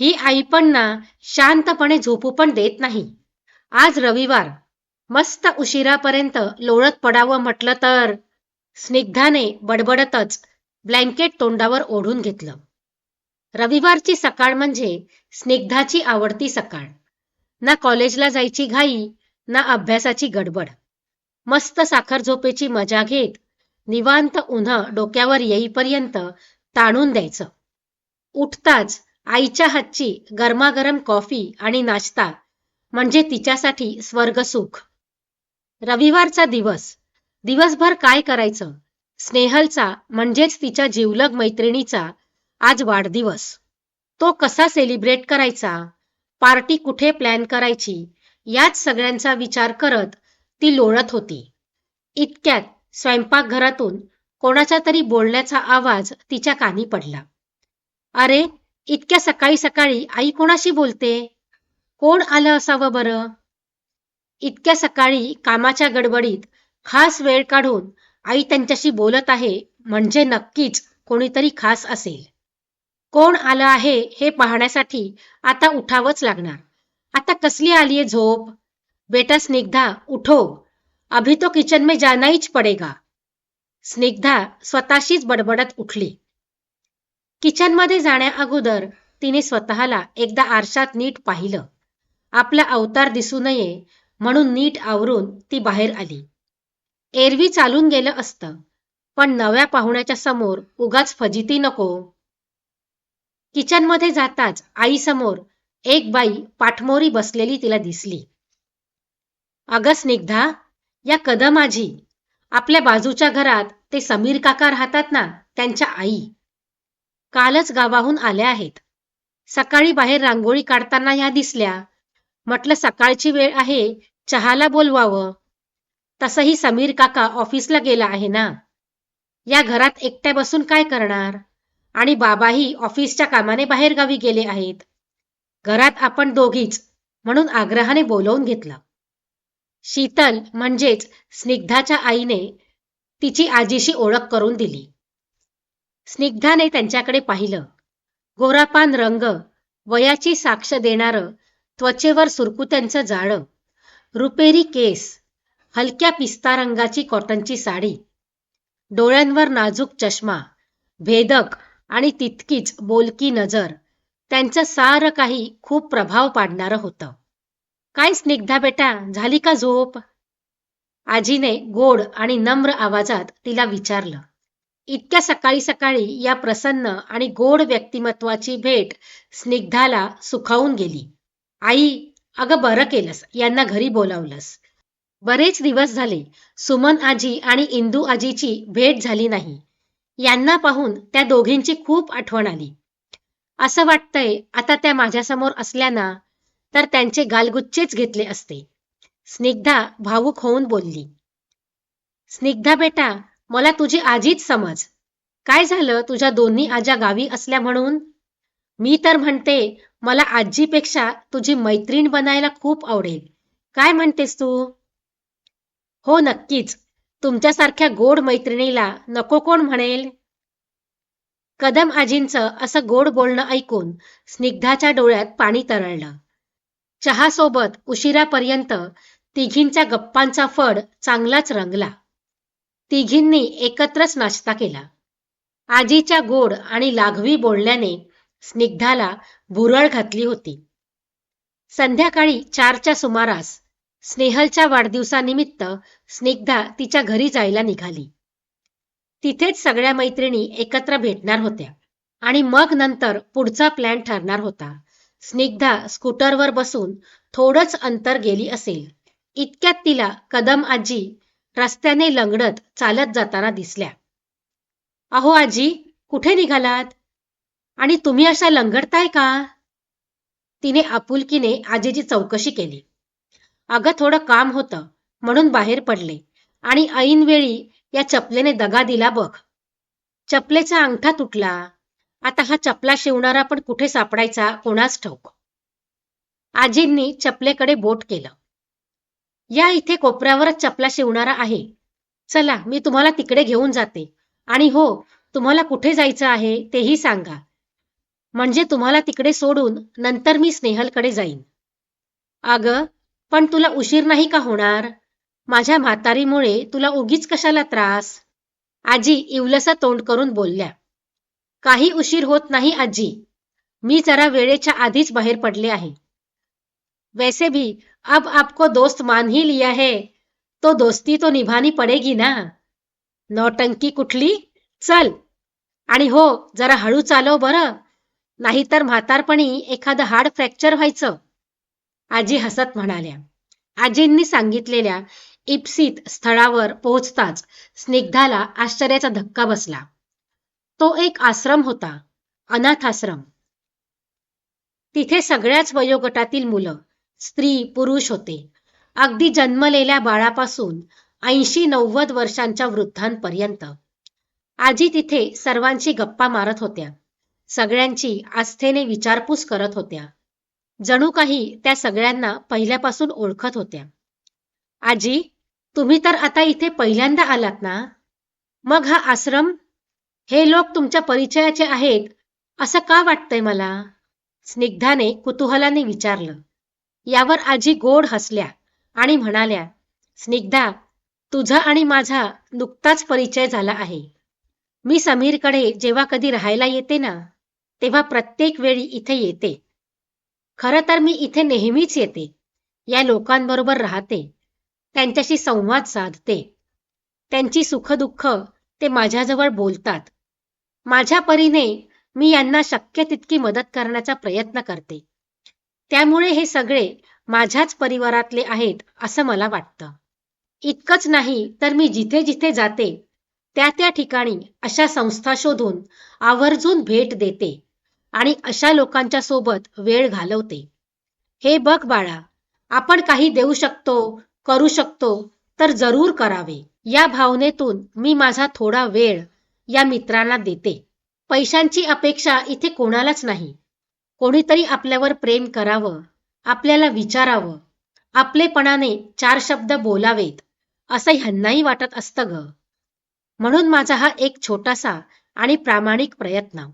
ही आई पण ना शांतपणे झोपू पण देत नाही. आज रविवार. मस्त उशिरापर्यंत लोळत पडावं म्हटलं तर स्निग्धाने बडबडतच ब्लँकेट तोंडावर ओढून घेतलं. रविवारची सकाळ म्हणजे स्निग्धाची आवडती सकाळ. ना कॉलेजला जायची घाई ना अभ्यासाची गडबड. मस्त साखर झोपेची मजा घेत निवांत उन्हा डोक्यावर येईपर्यंत ताणून द्यायचं. उठताच आईच्या हातची गरमागरम कॉफी आणि नाश्ता म्हणजे तिच्यासाठी स्वर्गसुख रविवारचा दिवस. दिवसभर काय करायचं? स्नेहलचा म्हणजेच तिच्या जीवलग मैत्रिणीचा आज वाढदिवस. तो कसा सेलिब्रेट करायचा? पार्टी कुठे प्लॅन करायची? याच सगळ्यांचा विचार करत ती लोळत होती. इतक्यात स्वयंपाकघरातून कोणाच्या तरी बोलण्याचा आवाज तिच्या कानी पडला. अरे इतक्या सकाळी सकाळी आई कोणाशी बोलते? कोण आलं असावं बरं? इतक्या सकाळी कामाच्या गडबडीत खास वेळ काढून आई त्यांच्याशी बोलत आहे म्हणजे नक्कीच कोणीतरी खास असेल. कोण आलं आहे हे पाहण्यासाठी आता उठावंच लागणार. आता कसली आलीये झोप? बेटा स्निग्धा उठो. अभी तो किचन में जाना हीच पडेगा. स्निग्धा स्वतःशीच बडबडत उठली. किचनमध्ये जाण्या अगोदर तिने स्वतःला एकदा आरशात नीट पाहिलं. आपला अवतार दिसू नये म्हणून नीट आवरून ती बाहेर आली. एरवी चालून गेलं असतं पण नव्या पाहुण्याच्या समोर उगाच फजिती नको. किचनमध्ये जाताच आईसमोर एक बाई पाठमोरी बसलेली तिला दिसली. अगं स्निग्धा या कदम आजी आपल्या बाजूच्या घरात ते समीर काका राहतात ना त्यांच्या आई. कालच गावाहून आल्या आहेत. सकाळी बाहेर रांगोळी काढताना ह्या दिसल्या. म्हटलं सकाळची वेळ आहे चहाला बोलवावं. तसंही समीर काका ऑफिसला गेला आहे ना? या घरात एकट्या बसून काय करणार? आणि बाबाही ऑफिसच्या कामाने बाहेर गावी गेले आहेत. घरात आपण दोघीच म्हणून आग्रहाने बोलवून घेतलं. शीतल म्हणजेच स्निग्धाच्या आईने तिची आजीशी ओळख करून दिली. स्निग्धाने त्यांच्याकडे पाहिलं. गोरापान रंग वयाची साक्ष देणारं त्वचेवर सुरकुत्यांचं जाळं. रुपेरी केस हलक्या पिस्ता रंगाची कॉटनची साडी. डोळ्यांवर नाजूक चष्मा भेदक आणि तितकीच बोलकी नजर. त्यांचं सारं काही खूप प्रभाव पाडणारं होतं. काय स्निग्धा बेटा झाली का झोप? आजीने गोड आणि नम्र आवाजात तिला विचारलं. इतक्या सकाळी सकाळी या प्रसन्न आणि गोड व्यक्तिमत्वाची भेट स्निग्धाला सुखावून गेली. आई अगं बरं केलंस यांना घरी बोलावलंस. बरेच दिवस झाले सुमन आजी आणि इंदू आजीची भेट झाली नाही. यांना पाहून त्या दोघींची खूप आठवण आली. असं वाटतंय आता त्या माझ्यासमोर असल्या ना तर त्यांचे गालगुच्चेच घेतले असते. स्निग्धा भावूक होऊन बोलली. स्निग्धा बेटा मला तुझी आजीच समज. काय झालं? तुझ्या दोन्ही आजा गावी असल्या म्हणून? मी तर म्हणते मला आजीपेक्षा तुझी मैत्रीण बनायला खूप आवडेल. काय म्हणतेस तू? हो नक्कीच. तुमच्यासारख्या गोड मैत्रिणीला नको कोण म्हणेल? कदम आजींचं असं गोड बोलणं ऐकून स्निग्धाच्या डोळ्यात पाणी तरळलं. चहासोबत उशिरापर्यंत तिघींच्या गप्पांचा फड चांगलाच रंगला. तिघींनी एकत्रच नाश्ता केला. आजीच्या गोड आणि लाघवी बोलण्याने स्निग्धाला भुरळ घातली होती. संध्याकाळी चारच्या सुमारास स्नेहलच्या वाढदिवसानिमित्त स्निग्धा तिच्या घरी जायला निघाली. तिथेच सगळ्या मैत्रिणी एकत्र भेटणार होत्या आणि मग नंतर पुढचा प्लॅन ठरणार होता. स्निग्धा स्कूटरवर बसून थोडंच अंतर गेली असेल. इतक्यात तिला कदम आजी रस्त्याने लंगडत चालत जाताना दिसल्या. अहो आजी कुठे निघालात? आणि तुम्ही अशा लंगडताय का? तिने आपुलकीने आजीची चौकशी केली. अगं थोडं काम होतं म्हणून बाहेर पडले. आणि ऐनवेळी या चपलेने दगा दिला बघ. चपलेचा अंगठा तुटला. आता हा चपला शिवणारा पण कुठे सापडायचा कोणाच ठाऊक. आजींनी चपलेकडे बोट केलं. या इथे कोपऱ्यावरच चपला शिवणारा आहे. चला मी तुम्हाला तिकडे घेऊन जाते. आणि हो तुम्हाला कुठे जायचं आहे तेही सांगा. म्हणजे तुम्हाला तिकडे सोडून नंतर मी स्नेहलकडे जाईन. अग पण तुला उशीर नाही का होणार? माझ्या म्हातारीमुळे तुला उगीच कशाला त्रास? आजी इवलसा तोंड करून बोलल्या. काही उशीर होत नाही आजी. मी जरा वेळेच्या आधीच बाहेर पडले आहे. वैसे भी अब आपको दोस्त मान ही लिया है तो दोस्ती तो निभानी पडेगी ना। नौटंकी कुठली? चल आणि हो जरा हळू चालव बरं नाहीतर म्हातारपणी एखादं हाड फ्रॅक्चर व्हायचं आजी हसत म्हणाल्या. आजींनी सांगितलेल्या इप्सित स्थळावर पोहोचताच स्निग्धाला आश्चर्याचा धक्का बसला. तो एक आश्रम होता अनाथ आश्रम तिथे सगळ्याच वयोगटातील मुलं स्त्री पुरुष होते. अगदी जन्मलेल्या बाळापासून ऐंशी नव्वद वर्षांच्या वृद्धांपर्यंत. आजी तिथे सर्वांची गप्पा मारत होत्या. सगळ्यांची आस्थेने विचारपूस करत होत्या. जणू काही त्या सगळ्यांना पहिल्यापासून ओळखत होत्या. आजी तुम्ही तर आता इथे पहिल्यांदा आलात ना? मग हा आश्रम? हे लोक तुमच्या परिचयाचे आहेत असं का वाटतंय मला? स्निग्धाने कुतूहलाने विचारलं. यावर आजी गोड हसल्या आणि म्हणाल्या स्निग्धा तुझा आणि माझा नुकताच परिचय झाला आहे. मी समीरकडे जेव्हा कधी राहायला येते ना तेव्हा प्रत्येक वेळी इथे येते. खरं तर मी इथे नेहमीच येते. या लोकांबरोबर राहते. त्यांच्याशी संवाद साधते. त्यांची सुखदुःख ते माझ्याजवळ बोलतात. माझ्या परीने मी यांना शक्य तितकी मदत करण्याचा प्रयत्न करते. त्यामुळे हे सगळे माझ्याच परिवारातले आहेत असं मला वाटतं. इतकंच नाही तर मी जिथे जिथे जाते त्या त्या ठिकाणी अशा संस्था शोधून आवर्जून भेट देते आणि अशा लोकांच्या सोबत वेळ घालवते. हे बघ बाळा आपण काही देऊ शकतो करू शकतो तर जरूर करावे. या भावनेतून मी माझा थोडा वेळ या मित्रांना देते. पैशांची अपेक्षा इथे कोणालाच नाही. कोणीतरी आपल्यावर प्रेम करावं आपल्याला विचारावं आपलेपणाने चार शब्द बोलावेत असं ह्यांनाही वाटत असतं ग. म्हणून माझा हा एक छोटासा आणि प्रामाणिक प्रयत्न.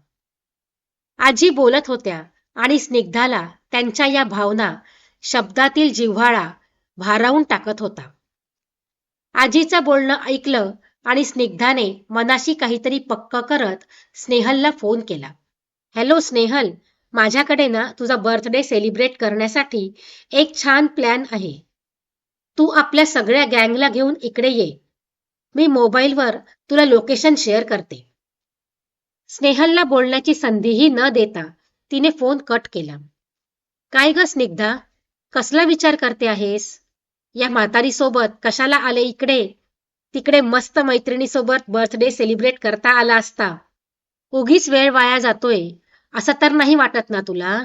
आजी बोलत होत्या आणि स्निग्धाला त्यांच्या या भावना शब्दातील जिव्हाळा भारावून टाकत होता. आजीचं बोलणं ऐकलं आणि स्निग्धाने मनाशी काहीतरी पक्क करत स्नेहलला फोन केला. हॅलो स्नेहल माझ्याकडे ना तुझा बर्थडे सेलिब्रेट करण्यासाठी एक छान प्लॅन आहे. तू आपल्या सगळ्या गँगला घेऊन इकडे ये. मी मोबाईलवर तुला लोकेशन शेअर करते. स्नेहलला बोलण्याची संधीही न देता तिने फोन कट केला. काय ग स्निग्धा? कसला विचार करते आहेस? या म्हातारी सोबत कशाला आले इकडे? तिकडे मस्त मैत्रिणीसोबत बर्थडे सेलिब्रेट करता आला असता. उगीच वेळ वाया जातोय. असं तर नाही वाटत ना तुला?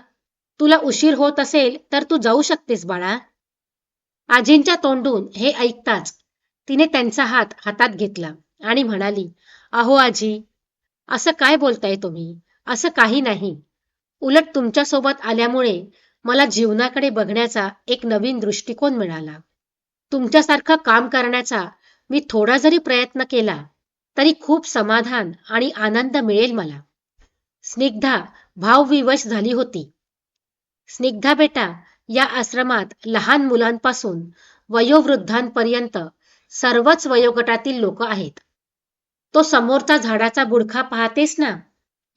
तुला उशीर होत असेल तर तू जाऊ शकतेस बाळा. आजींच्या तोंडून हे ऐकताच तिने त्यांचा हात हातात घेतला आणि म्हणाली अहो आजी असं काय बोलताय तुम्ही? असं काही नाही. उलट तुमच्यासोबत आल्यामुळे मला जीवनाकडे बघण्याचा एक नवीन दृष्टिकोन मिळाला. तुमच्यासारखं काम करण्याचा मी थोडा जरी प्रयत्न केला तरी खूप समाधान आणि आनंद मिळेल मला. स्निग्धा भावविवश झाली होती. स्निग्धा बेटा या आश्रमात लहान मुलांपासून वयोवृद्धांपर्यंत सर्वच वयोगटातील लोक आहेत. तो समोरचा झाडाचा बुडखा पाहतेस ना?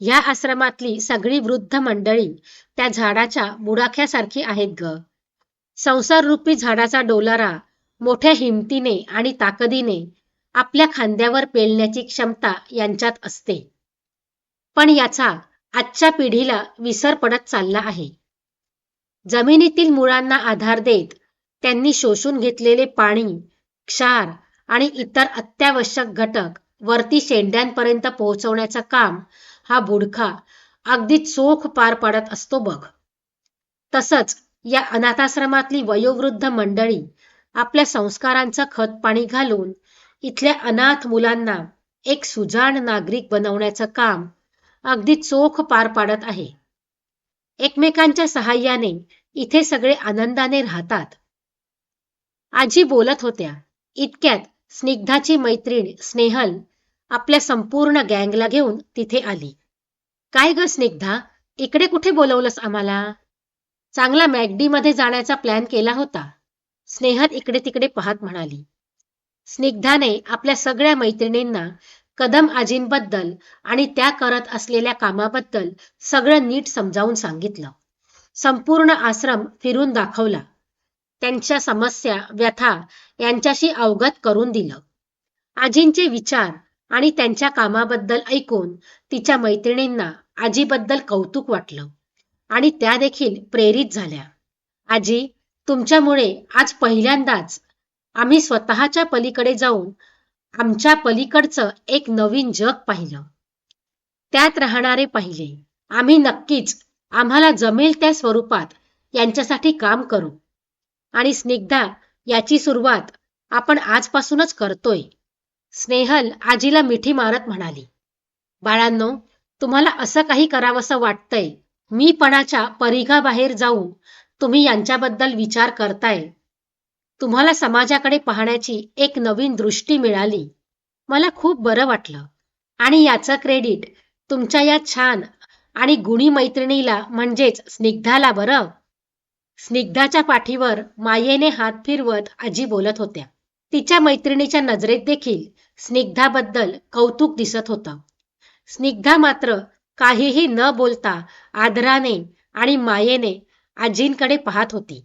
या आश्रमातली सगळी वृद्ध मंडळी त्या झाडाच्या बुडाख्यासारखी आहेत ग. संसार रूपी झाडाचा डोलारा मोठ्या हिमतीने आणि ताकदीने आपल्या खांद्यावर पेलण्याची क्षमता यांच्यात असते. पण याचा आजच्या पिढीला विसर पडत चालला आहे. जमिनीतील मुळांना आधार देत त्यांनी शोषून घेतलेले पाणी क्षार आणि इतर अत्यावश्यक घटक वरती शेंड्यांपर्यंत पोहोचवण्याचं काम हा बुडखा अगदी चोख पार पाडत असतो बघ. तसंच या अनाथाश्रमातली वयोवृद्ध मंडळी आपल्या संस्कारांचं खत पाणी घालून इथल्या अनाथ मुलांना एक सुजाण नागरिक बनवण्याचं काम अगदी चोख पार पाडत आहे. एकमेकांच्या सहाय्याने इथे सगळे आनंदाने राहतात. आजी बोलत होत्या इतक्यात स्निग्धाची मैत्रीण स्नेहल आपल्या संपूर्ण गँगला घेऊन तिथे आली. काय ग स्निग्धा इकडे कुठे बोलवलंस आम्हाला? चांगला मॅगडी मध्ये जाण्याचा प्लॅन केला होता. स्नेहल इकडे तिकडे पाहत म्हणाली. स्निग्धाने आपल्या सगळ्या मैत्रिणींना कदम आजींबद्दल आणि त्या करत असलेल्या कामाबद्दल सगळं नीट समजावून सांगितलं. संपूर्ण आश्रम फिरून दाखवला. त्यांच्या समस्या व्यथा यांच्याशी अवगत करून दिलं. आजींचे विचार आणि त्यांच्या कामाबद्दल ऐकून तिच्या मैत्रिणींना आजीबद्दल कौतुक वाटलं आणि त्या देखील प्रेरित झाल्या. आजी तुमच्यामुळे आज पहिल्यांदाच आम्ही स्वतःच्या पलीकडे जाऊन आमच्या पलीकडचं एक नवीन जग पाहिलं. त्यात राहणारे पाहिले. आम्ही नक्कीच आम्हाला जमेल त्या स्वरूपात यांच्यासाठी काम करू. आणि स्निग्धा याची सुरुवात आपण आजपासूनच करतोय. स्नेहल आजीला मिठी मारत म्हणाली बाळांनो तुम्हाला असं काही करावंसं वाटतंय? मीपणाच्या परिघाबाहेर जाऊन तुम्ही यांच्याबद्दल विचार करताय. तुम्हाला समाजाकडे पाहण्याची एक नवीन दृष्टी मिळाली. मला खूप बरं वाटलं. आणि याचं क्रेडिट तुमच्या या छान आणि गुणी मैत्रिणीला म्हणजेच स्निग्धाला बरं. स्निग्धाच्या पाठीवर मायेने हात फिरवत आजी बोलत होत्या. तिच्या मैत्रिणीच्या नजरेत देखील स्निग्धाबद्दल कौतुक दिसत होतं. स्निग्धा मात्र काहीही न बोलता आदराने आणि मायेने आजींकडे पाहत होती.